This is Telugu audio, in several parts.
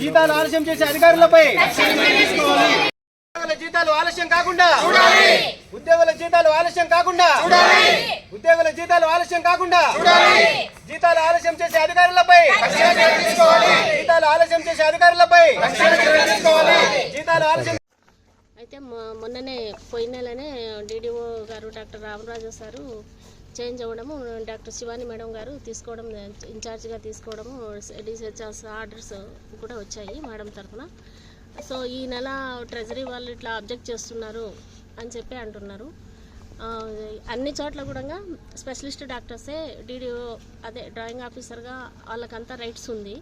జీతాలు ఆలస్యం చేసే అధికారులపై జీతాలు ఆలస్యం కాకుండా ఉద్యోగుల జీతాలు ఆలస్యం కాకుండా ఉద్యోగుల జీతాలు ఆలస్యం కాకుండా జీతాలు ఆలస్యం చేసే అధికారులపై జీతాలు ఆలస్యం చేసే అధికారులపై జీతాలు ఆలస్యం అయితే మొన్ననే పోయిన నెలనే DDO garu doctor Ramaraju sir change అవ్వడము డాక్టర్ శివాని మేడం గారు తీసుకోవడం ఇన్ఛార్జ్గా తీసుకోవడము డిసిహెచ్ఎస్ ఆర్డర్స్ కూడా వచ్చాయి మేడం తరఫున. సో ఈ నెల ట్రెజరీ వాళ్ళు ఇట్లా అబ్జెక్ట్ చేస్తున్నారు అని చెప్పి అంటున్నారు. అన్ని చోట్ల కూడా స్పెషలిస్ట్ డాక్టర్సే డీడీఓ అదే డ్రాయింగ్ ఆఫీసర్గా వాళ్ళకంతా రైట్స్ ఉంది.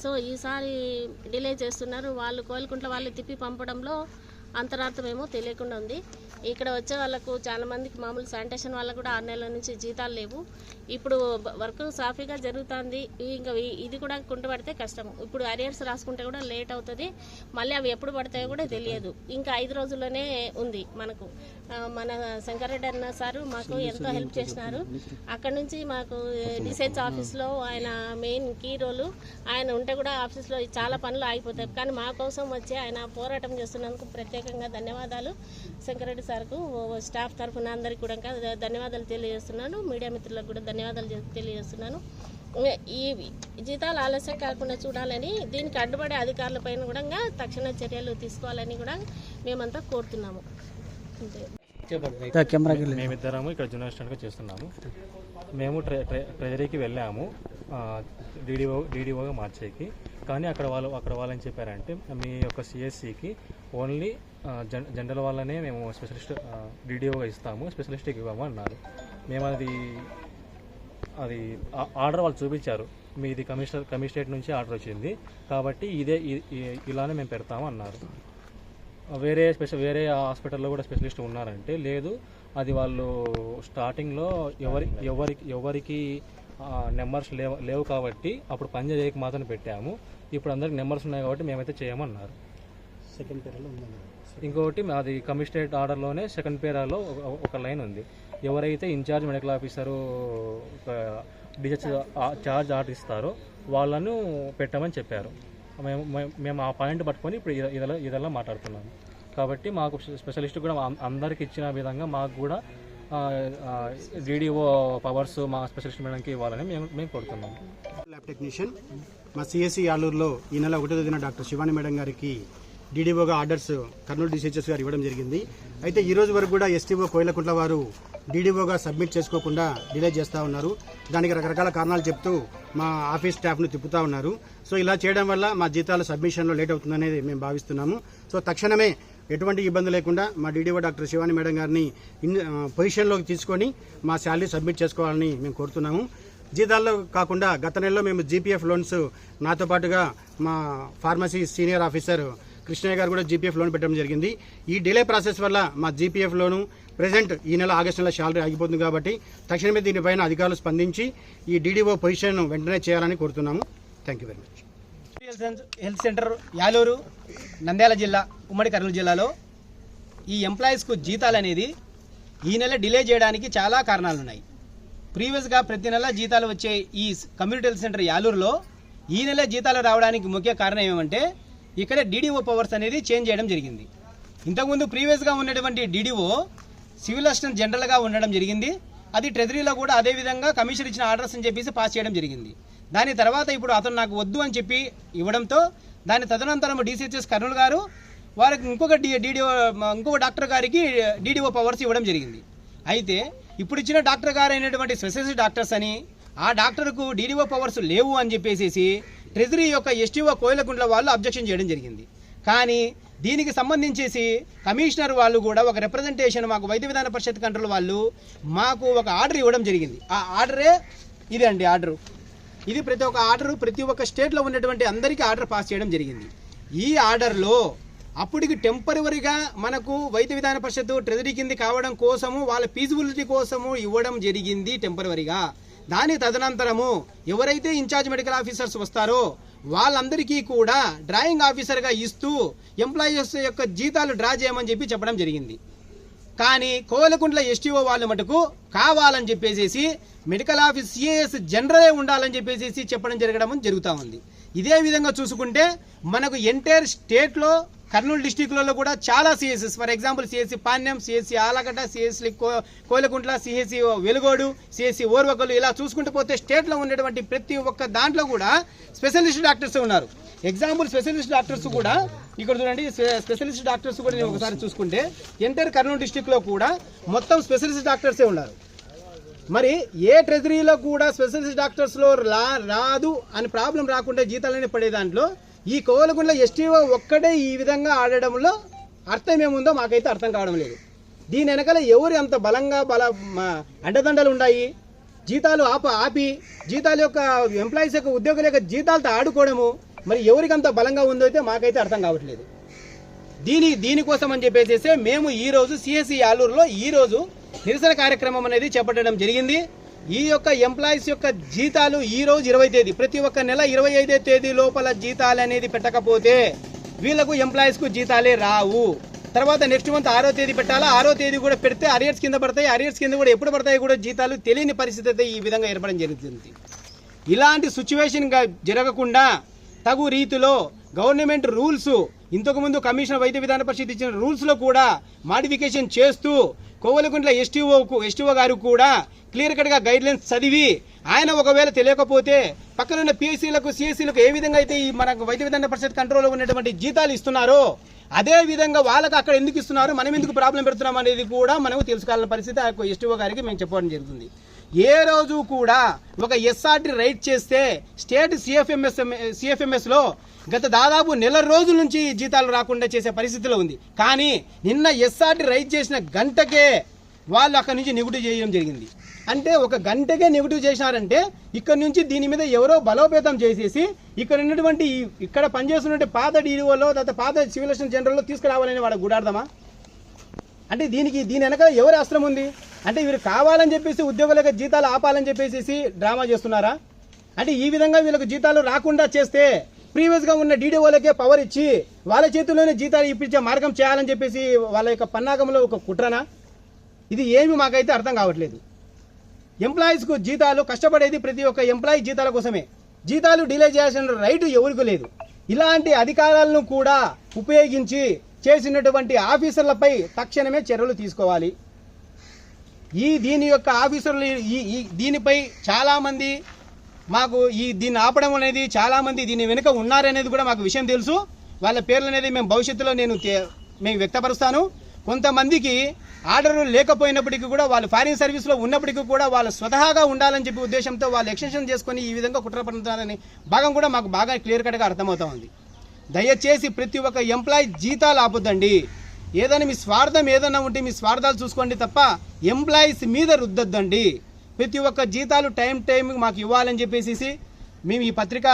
సో ఈసారి డిలే చేస్తున్నారు. వాళ్ళు కోలుకుంట్ల వాళ్ళు తిప్పి పంపడంలో అంతరార్థమేమో తెలియకుండా ఉంది. ఇక్కడ వచ్చే వాళ్ళకు చాలా మందికి మామూలు శానిటేషన్ వాళ్ళకు కూడా ఆరు నెలల నుంచి జీతాలు లేవు. ఇప్పుడు వర్క్ సాఫీగా జరుగుతుంది. ఇంకా ఇది కూడా కుంటుపడితే కష్టం ఇప్పుడు అరియర్స్ రాసుకుంటే కూడా లేట్ అవుతుంది. మళ్ళీ అవి ఎప్పుడు పడతాయో కూడా తెలియదు. ఇంకా ఐదు రోజుల్లోనే ఉంది మనకు. మన శంకరెడ్డి అన్న సారు మాకు ఎంతో హెల్ప్ చేసినారు. అక్కడ నుంచి మాకు డిసెచ్ ఆఫీస్లో ఆయన మెయిన్ కీ రోలు. ఆయన ఉంటే కూడా ఆఫీస్లో చాలా పనులు ఆగిపోతాయి. కానీ మా కోసం వచ్చి ఆయన పోరాటం చేస్తున్నందుకు ప్రత్యేకంగా ధన్యవాదాలు. శంకరెడ్డి సార్కు స్టాఫ్ తరఫున అందరికీ కూడా ధన్యవాదాలు తెలియజేస్తున్నాను. మీడియా మిత్రులకు కూడా ధన్యవాదాలు తెలియజేస్తున్నాను. ఈ జీతాలు ఆలస్యం కాకుండా చూడాలని దీనికి అడ్డుపడే అధికారులపైన కూడా తక్షణ చర్యలు తీసుకోవాలని కూడా మేమంతా కోరుతున్నాము. మేమిద్దరము ఇక్కడ జూనియర్ స్టూడెంట్గా చేస్తున్నాము. మేము ట్రె ట్రె ట్రెజరీకి వెళ్ళాము. డీడీఓ డీడీఓగా మార్చేకి. కానీ అక్కడ వాళ్ళు అక్కడ వాళ్ళని చెప్పారంటే మీ యొక్క సిఎస్సికి ఓన్లీ జన్ జనరల్ వాళ్ళనే మేము స్పెషలిస్ట్ డీడీఓగా ఇస్తాము స్పెషలిస్ట్కి ఇవ్వము అన్నారు. మేము అది అది ఆర్డర్ వాళ్ళు చూపించారు. మీది కమిషనర్ కమిషనరేట్ నుంచి ఆర్డర్ వచ్చింది. కాబట్టి ఇదే ఇలానే మేము పెడతాము అన్నారు. వేరే స్పెషల్ వేరే హాస్పిటల్లో కూడా స్పెషలిస్ట్ ఉన్నారంటే లేదు అది వాళ్ళు స్టార్టింగ్లో ఎవరి ఎవరికి ఎవరికి నెంబర్స్ లేవు లేవు కాబట్టి అప్పుడు పని చేయక మాత్రం పెట్టాము. ఇప్పుడు అందరికి నెంబర్స్ ఉన్నాయి కాబట్టి మేమైతే చేయమన్నారు. సెకండ్ పేర్లో ఉందండి. ఇంకొకటి అది కమిషనరేట్ ఆర్డర్లోనే సెకండ్ పేరాలో ఒక- లైన్ ఉంది. ఎవరైతే in-charge medical officer DH charge order ఇస్తారో వాళ్ళను పెట్టమని చెప్పారు. మేము మేము- ఆ పాయింట్ పట్టుకొని ఇప్పుడు ఇద- ఇదలా ఇదలా మాట్లాడుతున్నాము. కాబట్టి మాకు స్పెషలిస్ట్ కూడా అందరికి ఇచ్చిన విధంగా మాకు కూడా డీడీఓ పవర్స్ మా స్పెషలిస్ట్ మేడంకి ఇవ్వాలని మేము మేము ల్యాబ్ టెక్నీషియన్ మా సిఎస్సి ఆలూరులో ఈ నెల ఒకటో తేదీన డాక్టర్ శివాని మేడం గారికి డీడీఓగా ఆర్డర్స్ కర్నూలు డిసిహెచ్ఎస్ గారు ఇవ్వడం జరిగింది. అయితే ఈ రోజు వరకు కూడా ఎస్టీఓ కోయిలకుంట్ల వారు డీడీఓగా సబ్మిట్ చేసుకోకుండా డిలే చేస్తూ ఉన్నారు. దానికి రకరకాల కారణాలు చెప్తూ మా ఆఫీస్ స్టాఫ్ను తిప్పుతూ ఉన్నారు. సో ఇలా చేయడం వల్ల మా జీతాల సబ్మిషన్లో లేట్ అవుతుందనేది మేము భావిస్తున్నాము. సో తక్షణమే ఎటువంటి ఇబ్బంది లేకుండా మా డీడీఓ డాక్టర్ శివాని మేడం గారిని పొజిషన్లోకి తీసుకొని మా శాలరీ సబ్మిట్ చేసుకోవాలని మేము కోరుతున్నాము. జీతాల్లో కాకుండా గత నెలలో మేము జీపీఎఫ్ లోన్స్ నాతో పాటుగా మా ఫార్మసీ సీనియర్ ఆఫీసర్ కృష్ణయ్య గారు కూడా జీపీఎఫ్ లోన్ పెట్టడం జరిగింది. ఈ డిలే ప్రాసెస్ వల్ల మా జీపీఎఫ్ లోను ప్రజెంట్ ఈ నెల ఆగస్టు నెల శాలరీ ఆగిపోతుంది కాబట్టి తక్షణమే దీనిపైన అధికారులు స్పందించి ఈ డీడీఓ పొజిషన్ వెంటనే చేయాలని కోరుతున్నాము. Thank you very much. Health centre Yaluru Nandyal జిల్లా ఉమ్మడి కర్నూలు జిల్లాలో ఈ ఎంప్లాయీస్కు జీతాలు అనేది ఈ నెల డిలే చేయడానికి చాలా కారణాలు ఉన్నాయి. ప్రీవియస్గా ప్రతి నెల జీతాలు వచ్చే ఈ కమ్యూనిటీ హెల్త్ సెంటర్ యాలూరులో ఈ నెల జీతాలు రావడానికి ముఖ్య కారణం ఏమంటే ఇక్కడ డీడీఓ పవర్స్ అనేది చేంజ్ చేయడం జరిగింది. ఇంతకుముందు ప్రీవియస్గా ఉన్నటువంటి డీడీఓ సివిల్ అసిస్టెంట్ జనరల్గా ఉండడం జరిగింది. అది ట్రెజరీలో కూడా అదే విధంగా కమిషన్ ఇచ్చిన ఆర్డర్స్ అని చెప్పేసి పాస్ చేయడం జరిగింది. దాని తర్వాత ఇప్పుడు అతను నాకు వద్దు అని చెప్పి ఇవ్వడంతో దాని తదనంతరం డీసీహెచ్ఎస్ కర్నూలు గారు వారికి ఇంకొక డి డీడీఓ ఇంకొక డాక్టర్ గారికి డీడీఓ పవర్స్ ఇవ్వడం జరిగింది. అయితే ఇప్పుడు ఇచ్చిన డాక్టర్ గారు అయినటువంటి స్పెషలిస్ట్ డాక్టర్స్ అని ఆ డాక్టర్కు డీడీఓ పవర్స్ లేవు అని చెప్పేసి ట్రెజరీ యొక్క ఎస్టీఓ కోయిలకుంట్ల వాళ్ళు అబ్జెక్షన్ చేయడం జరిగింది. కానీ దీనికి సంబంధించేసి కమిషనర్ వాళ్ళు కూడా ఒక రిప్రజెంటేషన్ మాకు వైద్య విధాన పరిషత్ కంట్రోల్ వాళ్ళు మాకు ఒక ఆర్డర్ ఇవ్వడం జరిగింది. ఆ ఆర్డరే ఇది అండి ఆర్డరు. ఇది ప్రతి ఒక్క ఆర్డర్ ప్రతి ఒక్క స్టేట్లో ఉన్నటువంటి అందరికీ ఆర్డర్ పాస్ చేయడం జరిగింది. ఈ ఆర్డర్లో అప్పటికి టెంపరవరిగా మనకు వైద్య విధాన పరిషత్తు ట్రెజరీ కింది కావడం కోసము వాళ్ళ ఫీజిబిలిటీ కోసము ఇవ్వడం జరిగింది టెంపరవరిగా దాని తదనంతరము ఎవరైతే ఇన్ఛార్జ్ మెడికల్ ఆఫీసర్స్ వస్తారో వాళ్ళందరికీ కూడా డ్రాయింగ్ ఆఫీసర్గా ఇస్తూ ఎంప్లాయీస్ యొక్క జీతాలు డ్రా చేయమని చెప్పి చెప్పడం జరిగింది. కానీ కోలకుంట్ల ఎస్టీఓ వాళ్ళు మటుకు కావాలని చెప్పేసి మెడికల్ ఆఫీస్ సిఏఎస్ జనరలే ఉండాలని చెప్పేసి చెప్పడం జరగడం జరుగుతూ ఉంది. ఇదే విధంగా చూసుకుంటే మనకు ఎంటైర్ స్టేట్లో కర్నూలు డిస్టిక్లలో కూడా చాలా CSS for example CSC Panyam CSC Allagadda CSC Koilkuntla CSC Velugodu CSC Orvakal ఇలా చూసుకుంటూ పోతే స్టేట్లో ఉండేటువంటి ప్రతి ఒక్క దాంట్లో కూడా స్పెషలిస్ట్ డాక్టర్స్ ఉన్నారు. ఎగ్జాంపుల్ స్పెషలిస్ట్ డాక్టర్స్ కూడా ఇక్కడ చూడండి స్పెషలిస్ట్ డాక్టర్స్ కూడా నేను ఒకసారి చూసుకుంటే ఎంటర్ కర్నూలు డిస్టిక్లో కూడా మొత్తం స్పెషలిస్ట్ డాక్టర్సే ఉన్నారు. మరి ఏ ట్రెజరీలో కూడా స్పెషలిస్ట్ డాక్టర్స్లో రా రాదు అని ప్రాబ్లం రాకుండా జీతాలనే పడే దాంట్లో ఈ కోవలగుండ్ల ఎస్టీఓ ఒక్కడే ఈ విధంగా ఆడడంలో అర్థం ఏముందో మాకైతే అర్థం కావడం లేదు. దీని వెనకాల ఎవరు అంత బలంగా బల అండదండలు ఉన్నాయి జీతాలు ఆప ఆపి జీతాల యొక్క ఎంప్లాయీస్ యొక్క ఉద్యోగుల యొక్క జీతాలతో ఆడుకోవడము మరి ఎవరికి అంత బలంగా ఉందో అయితే మాకైతే అర్థం కావట్లేదు. దీని దీనికోసం అని చెప్పేసి మేము ఈ రోజు సిఎస్సి ఆలూరులో ఈ రోజు నిరసన కార్యక్రమం అనేది చేపట్టడం జరిగింది. ఈ యొక్క ఎంప్లాయీస్ యొక్క జీతాలు ఈ రోజు ఇరవై తేదీ ప్రతి ఒక్క నెల ఇరవై ఐదో తేదీ లోపల జీతాలు అనేది పెట్టకపోతే వీళ్ళకు ఎంప్లాయీస్కు జీతాలే రావు. తర్వాత నెక్స్ట్ మంత్ ఆరో తేదీ పెట్టాలా? ఆరో తేదీ కూడా పెడితే అరియర్స్ కింద పడతాయి అరియర్స్ కింద కూడా ఎప్పుడు పడతాయి కూడా జీతాలు తెలియని పరిస్థితి అయితే ఈ విధంగా ఏర్పడడం జరుగుతుంది. ఇలాంటి సిచ్యువేషన్ జరగకుండా తగు రీతిలో గవర్నమెంట్ రూల్స్ ఇంతకుముందు కమిషన్ వైద్య విధాన పరిషత్ ఇచ్చిన రూల్స్లో కూడా మాడిఫికేషన్ చేస్తూ కోవలకుంట్ల ఎస్టీఓకు ఎస్టీఓ గారు కూడా క్లియర్ కట్గా గైడ్లైన్స్ చదివి ఆయన ఒకవేళ తెలియకపోతే పక్కనున్న పిఎస్సీలకు సిఎస్సీలకు ఏ విధంగా అయితే ఈ మన వైద్య విధాన పరిషత్ కంట్రోల్లో ఉన్నటువంటి జీతాలు ఇస్తున్నారో అదే విధంగా వాళ్ళకి అక్కడ ఎందుకు ఇస్తున్నారు మనం ఎందుకు ప్రాబ్లం పెడుతున్నాం అనేది కూడా మనకు తెలుసుకోవాలన్న పరిస్థితి ఆ ఎస్టీఓ గారికి మేము చెప్పడం జరుగుతుంది. ఏ రోజు కూడా ఒక ఎస్ఆర్టీ రైట్ చేస్తే స్టేట్ సిఎఫ్ఎంఎస్ సిఎఫ్ఎంఎస్లో గత దాదాపు నెల రోజుల నుంచి జీతాలు రాకుండా చేసే పరిస్థితిలో ఉంది. కానీ నిన్న ఎస్ఆర్టీ రైట్ చేసిన గంటకే వాళ్ళు అక్కడి నుంచి నెగిటివ్ చేయడం జరిగింది. అంటే ఒక గంటకే నెగిటివ్ చేసినారంటే ఇక్కడ నుంచి దీని మీద ఎవరో బలోపేతం చేసేసి ఇక్కడ ఉన్నటువంటి ఇక్కడ పనిచేస్తున్నటువంటి పాత డీఓలో తర్వాత పాత సివిల్ జనరల్లో తీసుకురావాలని వాడు గుడాడదామా అంటే దీనికి దీని వెనక ఎవరి అస్త్రం ఉంది? అంటే వీరు కావాలని చెప్పేసి ఉద్యోగులకు జీతాలు ఆపాలని చెప్పేసి డ్రామా చేస్తున్నారా? అంటే ఈ విధంగా వీళ్ళకి జీతాలు రాకుండా చేస్తే ప్రీవియస్గా ఉన్న డీడీఓలకే పవర్ ఇచ్చి వాళ్ళ చేతుల్లోనే జీతాలు ఇప్పించే మార్గం చేయాలని చెప్పేసి వాళ్ళ యొక్క పన్నాగంలో ఒక కుట్రనా? ఇది ఏమి మాకైతే అర్థం కావట్లేదు. ఎంప్లాయీస్కు జీతాలు కష్టపడేది ప్రతి ఒక్క ఎంప్లాయీ జీతాల కోసమే. జీతాలు డిలే చేయాల్సిన రైటు ఎవరికి లేదు. ఇలాంటి అధికారాలను కూడా ఉపయోగించి చేసినటువంటి ఆఫీసర్లపై తక్షణమే చర్యలు తీసుకోవాలి. ఈ దీని యొక్క ఆఫీసర్లు ఈ ఈ దీనిపై చాలామంది మాకు ఈ దీన్ని ఆపడం అనేది చాలామంది దీని వెనుక ఉన్నారనేది కూడా మాకు విషయం తెలుసు. వాళ్ళ పేర్లు అనేది మేము భవిష్యత్తులో నేను మేము వ్యక్తపరుస్తాను. కొంతమందికి ఆర్డర్ లేకపోయినప్పటికీ కూడా వాళ్ళు ఫారిన్ సర్వీస్లో ఉన్నప్పటికీ కూడా వాళ్ళు స్వతహాగా ఉండాలని చెప్పి ఉద్దేశంతో వాళ్ళు ఎక్స్టెన్షన్ చేసుకొని ఈ విధంగా కుట్ర పడుతున్నారని భాగం కూడా మాకు బాగా క్లియర్ కట్గా అర్థమవుతా ఉంది. దయచేసి ప్రతి ఒక్క ఎంప్లాయీ జీతాలు ఆపొద్దండి. ఏదైనా మీ స్వార్థం ఏదైనా ఉంటే మీ స్వార్థాలు చూసుకోండి తప్ప ఎంప్లాయీస్ మీద రుద్దొద్దండి. ప్రతి ఒక్క జీతాలు టైం టైం మాకు ఇవ్వాలని చెప్పేసి మేము ఈ పత్రిక